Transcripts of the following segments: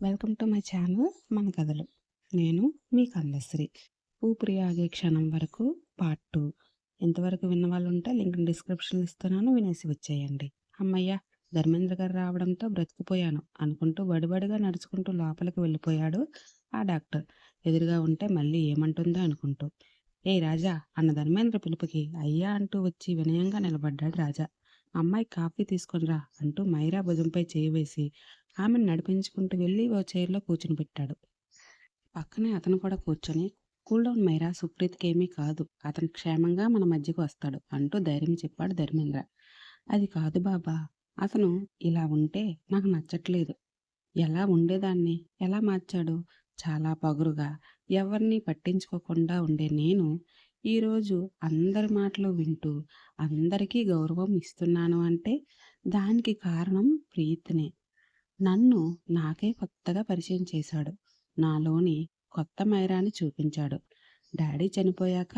Welcome to my channel మన కథలు. నేను మీ కందశ్రీ ఊపిరి ఆగే క్షణం వరకు పార్ట్ టూ. ఎంతవరకు విన్న వాళ్ళు ఉంటే లింక్ డిస్క్రిప్షన్ ఇస్తున్నాను వినేసి వచ్చేయండి. అమ్మయ్య ధర్మేంద్ర గారు రావడంతో బ్రతికిపోయాను. అనుకుంటూ బడిబడిగా నడుచుకుంటూ లోపలికి వెళ్ళిపోయాడు ఆ డాక్టర్. ఎదురుగా ఉంటే మళ్ళీ ఏమంటుందో అనుకుంటూ ఏ రాజా అన్న ధర్మేంద్ర పిలుపుకి అయ్యా అంటూ వచ్చి వినయంగా నిలబడ్డాడు రాజా. అమ్మాయి కాఫీ తీసుకొనిరా అంటూ మైరా భుజంపై చేయి వేసి ఆమెను నడిపించుకుంటూ వెళ్ళి ఓ చైర్లో కూర్చుని పెట్టాడు. పక్కనే అతను కూడా కూర్చొని కూల్ డౌన్ మైరా సుప్రీత్కి ఏమీ కాదు. అతను క్షేమంగా మన మధ్యకు వస్తాడు అంటూ ధైర్యం చెప్పాడు ధర్మేంద్ర. అది కాదు బాబా. అతను ఇలా ఉంటే నాకు నచ్చట్లేదు. ఎలా ఉండేదాన్ని? ఎలా మార్చాడు? చాలా పగురుగా. ఎవరిని పట్టించుకోకుండా ఉండే నేను ఈరోజు అందరి మాటలు వింటూ అందరికీ గౌరవం ఇస్తున్నాను అంటే దానికి కారణం ప్రీతినే. నన్ను నాకే కొత్తగా పరిచయం చేశాడు. నాలోని కొత్త మైరాని చూపించాడు. డాడీ చనిపోయాక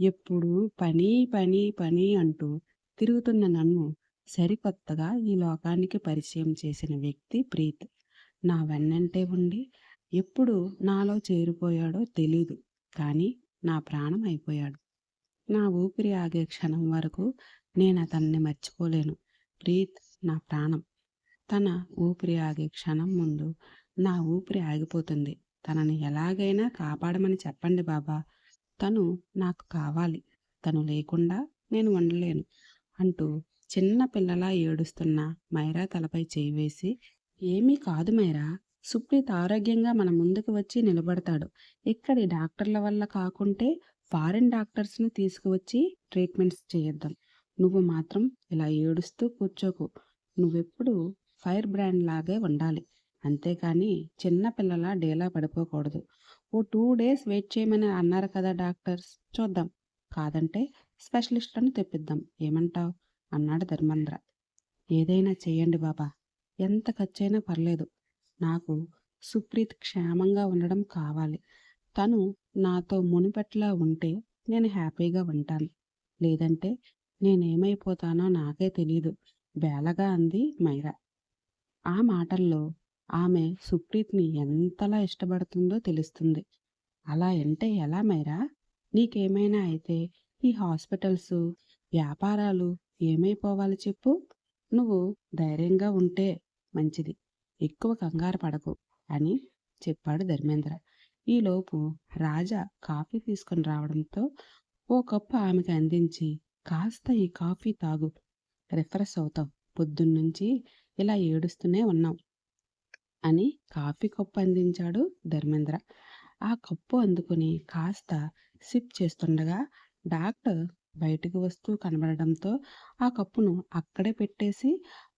ఎప్పుడు పని పని పని అంటూ తిరుగుతున్న నన్ను సరికొత్తగా ఈ లోకానికి పరిచయం చేసిన వ్యక్తి ప్రీత్. నా వెన్నంటే ఉండి ఎప్పుడు నాలో చేరిపోయాడో తెలీదు. కానీ నా ప్రాణం అయిపోయాడు. నా ఊపిరి ఆగే క్షణం వరకు నేను అతన్ని మర్చిపోలేను. ప్రీత్ నా ప్రాణం. తన ఊపిరి ఆగే క్షణం ముందు నా ఊపిరి ఆగిపోతుంది. తనని ఎలాగైనా కాపాడమని చెప్పండి బాబా. తను నాకు కావాలి. తను లేకుండా నేను ఉండలేను అంటూ చిన్న పిల్లలా ఏడుస్తున్న మైరా తలపై చేయి వేసి ఏమీ కాదు మైరా. సుప్రీత్ ఆరోగ్యంగా మన ముందుకు వచ్చి నిలబడతాడు. ఇక్కడి డాక్టర్ల వల్ల కాకుంటే ఫారిన్ డాక్టర్స్ని తీసుకువచ్చి ట్రీట్మెంట్స్ చేయిద్దాం. నువ్వు మాత్రం ఇలా ఏడుస్తూ కూర్చోకు. నువ్వెప్పుడు ఫైర్ బ్రాండ్ లాగే ఉండాలి. అంతేకాని చిన్న పిల్లల డేలా పడిపోకూడదు. ఓ టూ డేస్ వెయిట్ చేయమని అన్నారు కదా డాక్టర్స్. చూద్దాం. కాదంటే స్పెషలిస్ట్లను తెప్పిద్దాం. ఏమంటావ్? అన్నాడు ధర్మేంద్ర ఏదైనా చేయండి బాబా. ఎంత ఖర్చైనా పర్లేదు. నాకు సుప్రీత్ క్షేమంగా ఉండడం కావాలి. తను నాతో మునిపెట్లా ఉంటే నేను హ్యాపీగా ఉంటాను. లేదంటే నేనేమైపోతానో నాకే తెలియదు బేలగా అంది మైరా. ఆ మాటల్లో ఆమె సుప్రీత్ని ఎంతలా ఇష్టపడుతుందో తెలుస్తుంది. అలా అంటే ఎలా మైరా? నీకేమైనా అయితే ఈ హాస్పిటల్స్ వ్యాపారాలు ఏమైపోవాలి చెప్పు. నువ్వు ధైర్యంగా ఉంటే మంచిది. ఎక్కువ కంగారు పడకు అని చెప్పాడు ధర్మేంద్ర. ఈలోపు రాజా కాఫీ తీసుకుని రావడంతో ఓ కప్పు ఆమెకి అందించి కాస్త ఈ కాఫీ తాగు రిఫ్రెష్ అవుతావు పొద్దున్నుంచి ఇలా ఏడుస్తూనే ఉన్నాం అని కాఫీ కప్పు అందించాడు ధర్మేంద్ర. ఆ కప్పు అందుకుని కాస్త సిప్ చేస్తుండగా డాక్టర్ బయటకు వస్తూ కనబడడంతో ఆ కప్పును అక్కడే పెట్టేసి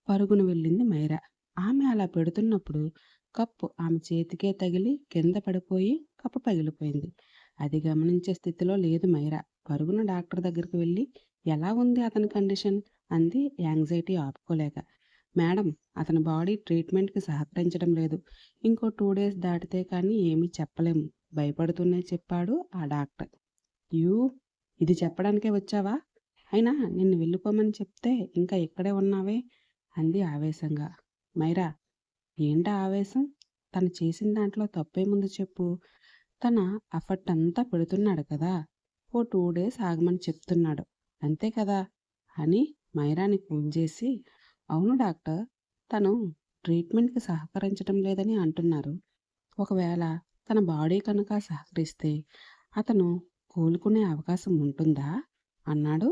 పరుగున వెళ్ళింది మైరా. ఆమె అలా పెడుతున్నప్పుడు కప్పు ఆమె చేతికే తగిలి కింద పడిపోయి కప్పు పగిలిపోయింది. అది గమనించే స్థితిలో లేదు మైరా. పరుగున డాక్టర్ దగ్గరికి వెళ్ళి ఎలా ఉంది అతని కండిషన్? అంది యాంగ్జైటీ ఆపుకోలేక. మేడం అతని బాడీ ట్రీట్మెంట్కి సహకరించడం లేదు. ఇంకో టూ డేస్ దాటితే కానీ ఏమీ చెప్పలేము భయపడుతూనే చెప్పాడు ఆ డాక్టర్. యూ ఇది చెప్పడానికే వచ్చావా? అయినా నిన్ను వెళ్ళిపోమని చెప్తే ఇంకా ఇక్కడే ఉన్నావే? అంది ఆవేశంగా. మైరా ఏంటా ఆవేశం? తను చేసిన దాంట్లో తప్పేముంది చెప్పు. తన అఫర్ట్ అంతా పెడుతున్నాడు కదా. ఓ టూ డేస్ ఆగమని చెప్తున్నాడు. అంతే కదా? అని మైరాని ఫోన్ చేసి అవును డాక్టర్ తను ట్రీట్మెంట్కి సహకరించడం లేదని అంటున్నారు. ఒకవేళ తన బాడీ కనుక సహకరిస్తే అతను కోలుకునే అవకాశం ఉంటుందా? అన్నాడు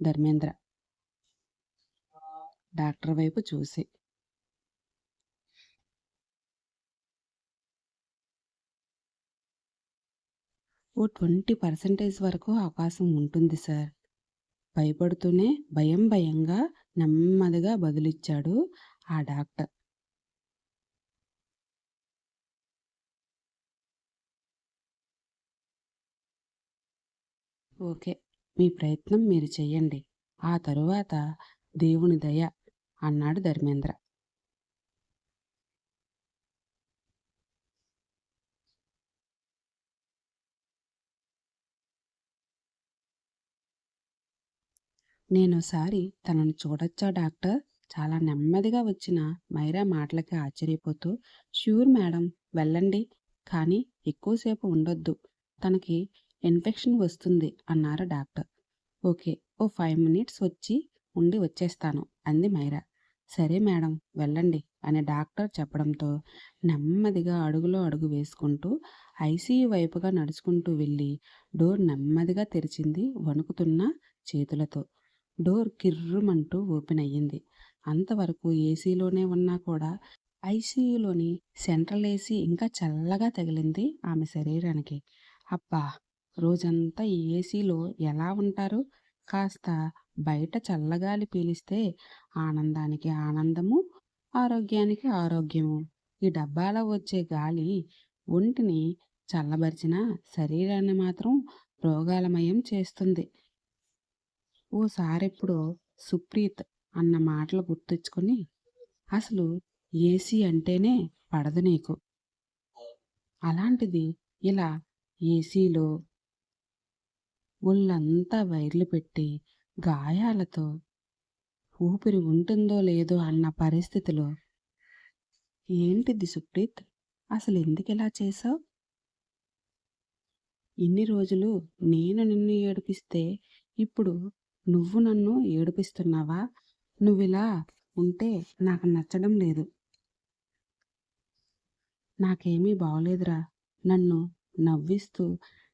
ధర్మేంద్ర. డాక్టర్ వైపు చూసి ఓ ట్వంటీ పర్సెంటేజ్ వరకు అవకాశం ఉంటుంది సార్. భయపడుతూనే భయం భయంగా నెమ్మదిగా బదులిచ్చాడు ఆ డాక్టర్. ఓకే మీ ప్రయత్నం మీరు చెయ్యండి. ఆ తరువాత దేవుని దయ అన్నాడు ధర్మేంద్ర. నేనోసారి తనను చూడొచ్చా డాక్టర్? చాలా నెమ్మదిగా వచ్చిన మైరా మాటలకి ఆశ్చర్యపోతూ ష్యూర్ మేడం వెళ్ళండి. కానీ ఎక్కువసేపు ఉండొద్దు. తనకి ఇన్ఫెక్షన్ వస్తుంది అన్నారు డాక్టర్. ఓకే ఓ ఫైవ్ మినిట్స్ వచ్చి ఉండి వచ్చేస్తాను అంది మైరా. సరే మేడం వెళ్ళండి అని డాక్టర్ చెప్పడంతో నెమ్మదిగా అడుగులో అడుగు వేసుకుంటూ ఐసీయూ వైపుగా నడుచుకుంటూ వెళ్ళి డోర్ నెమ్మదిగా తెరిచింది వణుకుతున్న చేతులతో. డోర్ కిర్రుమంటూ ఓపెన్ అయ్యింది. అంతవరకు ఏసీలోనే ఉన్నా కూడా ఐసీయూలోని సెంట్రల్ ఏసీ ఇంకా చల్లగా తగిలింది ఆమె శరీరానికి. అబ్బా! రోజంతా ఈ ఏసీలో ఎలా ఉంటారు? కాస్త బయట చల్లగాలి పీలిస్తే ఆనందానికి ఆనందము ఆరోగ్యానికి ఆరోగ్యము. ఈ డబ్బాలో వచ్చే గాలి ఒంటిని చల్లబరిచిన శరీరాన్ని మాత్రం రోగాలమయం చేస్తుంది. ఓసారెప్పుడో సుప్రీత్ అన్న మాటలు గుర్తెచ్చుకొని అసలు ఏసీ అంటేనే పడదు నీకు. అలాంటిది ఇలా ఏసీలో ఒళ్ళంతా వైర్లు పెట్టి గాయాలతో ఊపిరి ఉంటుందో లేదో అన్న పరిస్థితిలో ఏంటిది సుప్రీత్? అసలు ఎందుకు ఇలా చేసావు ఇన్ని రోజులు నేను నిన్ను ఏడిపిస్తే ఇప్పుడు నువ్వు నన్ను ఏడిపిస్తున్నావా? నువ్విలా ఉంటే నాకు నచ్చడం లేదు. నాకేమీ బాగోలేదురా నన్ను నవ్విస్తూ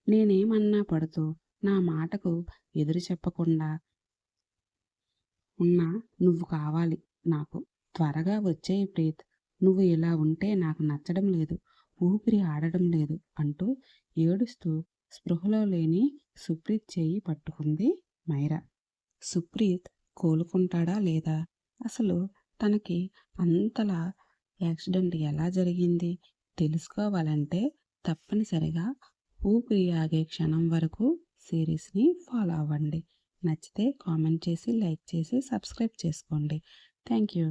నేనేమన్నా పడుతూ నా మాటకు ఎదురు చెప్పకుండా ఉన్నా నువ్వు కావాలి నాకు. త్వరగా వచ్చేయి ప్రీత్. నువ్వు ఇలా ఉంటే నాకు నచ్చడం లేదు. ఊపిరి ఆడడం లేదు అంటూ ఏడుస్తూ స్పృహలో లేని సుప్రీత్ చేయి పట్టుకుంది మైరా. సుప్రీత్ కోలుకుంటాడా లేదా? అసలు తనకి అంతలా యాక్సిడెంట్ ఎలా జరిగింది? తెలుసుకోవాలంటే తప్పనిసరిగా ఊపిరి ఆగే క్షణం వరకు సిరీస్ని ఫాలో అవ్వండి. నచ్చితే కామెంట్ చేసి లైక్ చేసి సబ్స్క్రైబ్ చేసుకోండి. Thank you.